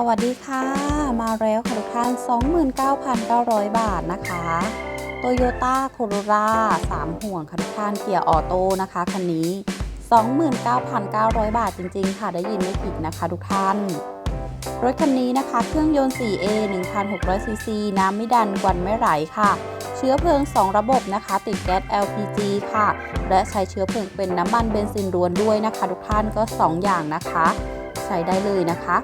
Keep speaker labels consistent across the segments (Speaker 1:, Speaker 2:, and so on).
Speaker 1: สวัสดีค่ะ มาแล้วค่ะทุกท่าน 29,900 บาทนะคะ Toyota Corolla 3ห่วงค่ะทุกท่านเกียร์ออโต้นะคะคันนี้ 29,900 บาทจริง ๆ ค่ะ ได้ยินไม่ผิดนะคะทุกท่าน รถคันนี้นะคะ เครื่องยนต์ 4A 1,600 ซีซี น้ำไม่ดันควันไม่ไหลค่ะ เชื้อเพลิง 2 ระบบนะคะ ติดแก๊ส LPG ค่ะ และใช้เชื้อเพลิงเป็นน้ำมันเบนซินล้วนด้วยนะคะ ทุกท่านก็ 2 อย่างนะคะ ใช้ได้เลยนะคะ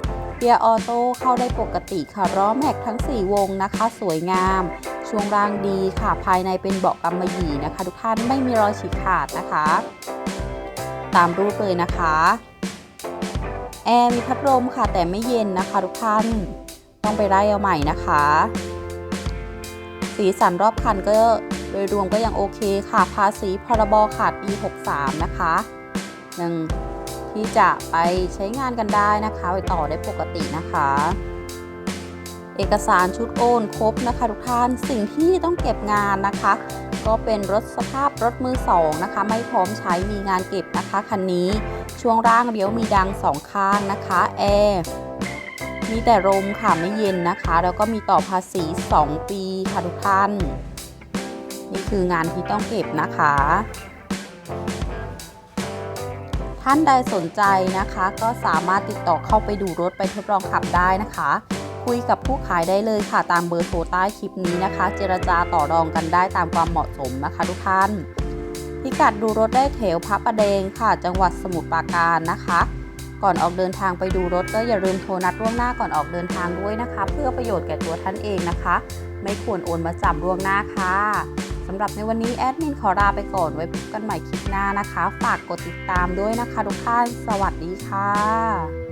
Speaker 1: กียร์ออโต้เข้าได้ปกติค่ะล้อแม็กทั้ง 4 วงนะคะ สวยงาม ช่วงล่างดีค่ะ ภายในเป็นเบาะกำมะหยี่นะคะ ทุกท่านไม่มีรอยฉีกขาดนะคะ ตามรูปเลยนะคะแอร์มีพัดลมค่ะ แต่ไม่เย็นนะคะทุกท่าน ต้องไปไล่เอาใหม่นะคะ สีสันรอบคันก็โดยรวมก็ยังโอเคค่ะ ภาษีพรบขาดปี 63 นะคะยัง ที่จะไปใช้งานกันได้นะคะไปต่อได้ปกตินะคะ เอกสารชุดโอนครบนะคะทุกท่านสิ่งที่ต้องเก็บงานนะคะ ก็เป็นรถสภาพรถมือสองนะคะ ไม่พร้อมใช้มีงานเก็บนะคะคันนี้ช่วงล่างเลี้ยวมีดังสองข้างนะคะแอร์มีแต่ลมค่ะไม่เย็นนะคะ แล้วก็มีต่อภาษี 2 ปีค่ะทุกท่าน นี่คืองานที่ต้องเก็บนะคะ ท่านใดสนใจนะคะ ก็สามารถติดต่อเข้าไปดูรถไปทดลองขับได้นะคะ คุยกับผู้ขายได้เลยค่ะตามเบอร์โทรใต้คลิปนี้นะคะ เจรจาต่อรองกันได้ตามความเหมาะสมนะคะทุกท่าน พิกัดดูรถได้แถวพระประแดงค่ะ จังหวัดสมุทรปราการนะคะ ก่อนออกเดินทางไปดูรถก็อย่าลืมโทรนัดล่วงหน้าก่อนออกเดินทางด้วยนะคะ เพื่อประโยชน์แก่ตัวท่านเองนะคะ ไม่ควรโอนมาจับล่วงหน้าค่ะ สำหรับในวันนี้แอดมินขอลาไปก่อนไว้พบกันใหม่คลิปหน้านะคะ ฝากกดติดตามด้วยนะคะทุกท่าน สวัสดีค่ะ